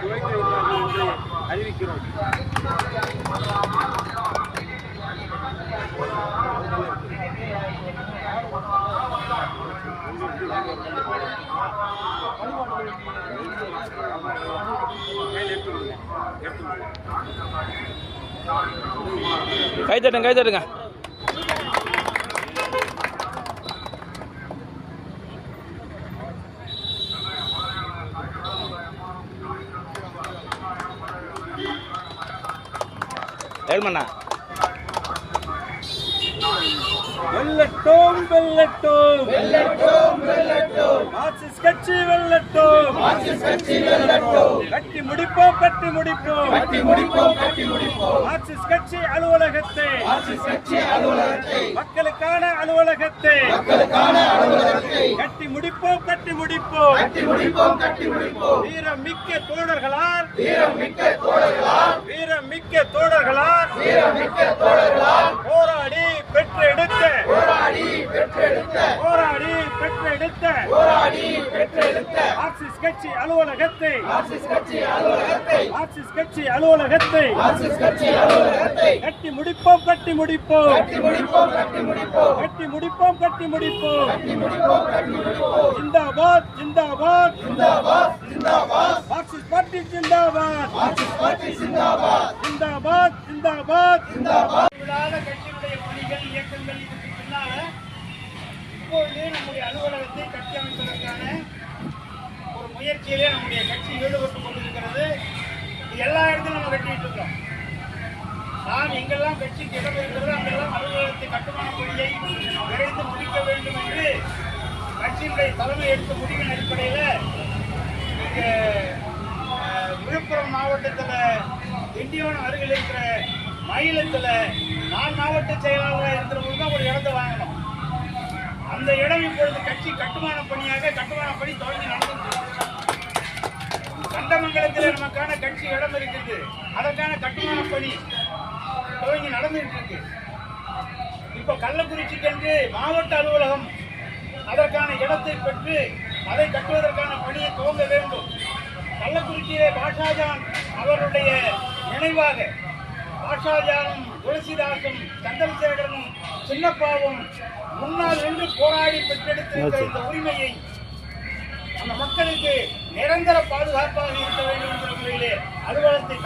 துவங்கி உள்ளார்கள் என்று அறிவிக்கிறோம் கை தட்டுங்க. hermana. வெல்லட்டோம் வெல்லட்டோம். வெல்லட்டோம் வெல்லட்டோம் மார்க்சிஸ்ட் கட்சி வெல்லட்டோம். மார்க்சிஸ்ட் கட்சி வெல்லட்டோம் கட்டி முடிப்போம் கட்டி முடிப்போம். கட்டி முடிப்போம் கட்டி முடிப்போம் மார்க்சிஸ்ட் கட்சி அலுவலகத்தை. மார்க்சிஸ்ட் கட்சி அலுவலகத்தை மக்களுக்கான அலுவலகத்தை. மக்களுக்கான அலுவலகத்தை கட்டி முடிப்போம் கட்டி முடிப்போம். கட்டி முடிப்போம் கட்டி முடிப்போம் வீரம் மிக்க தோழர்களால் வீரம் மிக்க தோழர்களால். வீரம் மிக்க தோழர்களால். வீரம் மிக்க தோழர்களால் போராடி பெற்றெடுத்த போராடி பெற்றெடுத்த போராடி பெற்றெடுத்த. போராடி பெற்றெடுத்த. மார்க்சிஸ்ட் கட்சி அலுவலகத்தை. மார்க்சிஸ்ட் கட்சி அலுவலகத்தை. மார்க்சிஸ்ட் கட்சி அலுவலகத்தை. மார்க்சிஸ்ட் கட்சி அலுவலகத்தை. கட்டி முடிப்போம் கட்டி முடிப்போம். கட்டி முடிப்போம் கட்டி முடிப்போம். கட்டி முடிப்போம் கட்டி முடிப்போம். கட்டி முடிப்போம் கட்டி முடிப்போம். ஜிந்தாபாத் ஜிந்தாபாத். ஜிந்தாபாத் ஜிந்தாபாத். மார்க்சிஸ்ட் பார்ட்டி ஜிந்தாபாத். மார்க்சிஸ்ட் பார்ட்டி ஜிந்தாபாத். ஜிந்தாபாத் ஜிந்தாபாத். ஜிந்தாபாத். அலுவலகத்தை கட்டி அமைப்பதற்கான ஒரு முயற்சியிலே நம்முடைய கட்சி ஈடுபட்டு கொண்டிருக்கிறது. எல்லா இடத்துலையும் நம்ம கட்டிட்டு இருக்கோம் நாம் எங்கெல்லாம் கட்சிக்கு இடம் இருக்கிறதோ அங்கெல்லாம் அலுவலகத்தை கட்டுமான பணியை விரைந்து முடிக்க வேண்டும் என்று கட்சியினுடைய தலைமை எடுத்த முடிவின் அடிப்படையில் இங்க விழுப்புரம் மாவட்டத்தில் திண்டிவனம் அருகில் இருக்கிற மயிலத்தில் நான் மாவட்ட செயலாளராக இருக்கிற தான் ஒரு இடத்தை வாங்கினோம் அந்த இடம் இப்பொழுது கட்சி கட்டுமான பணியாக கட்டுமான பணி தொடங்கி நடந்து கண்டமங்கலத்தில் நமக்கான கட்சி இடம் இருக்குது அதற்கான கட்டுமான பணி துவங்கி நடந்துட்டு இருக்கு இப்ப கள்ளக்குறிச்சிக்கென்று மாவட்ட அலுவலகம் அதற்கான இடத்தை பெற்று அதை கட்டுவதற்கான பணியை துவங்க வேண்டும். கள்ளக்குறிச்சியிலே பாஷாஜான் அவருடைய நினைவாக பாஷாஜானும் துளசிதாசும் சந்திரசேகரனும் சின்னப்பாவும் முன்னால் நின்று போராடி பெற்றெடுத்திருக்கிற இந்த உரிமையை அந்த மக்களுக்கு நிரந்தர பாதுகாப்பாக இருக்க வேண்டும் என்ற முறையிலே அலுவலகத்தை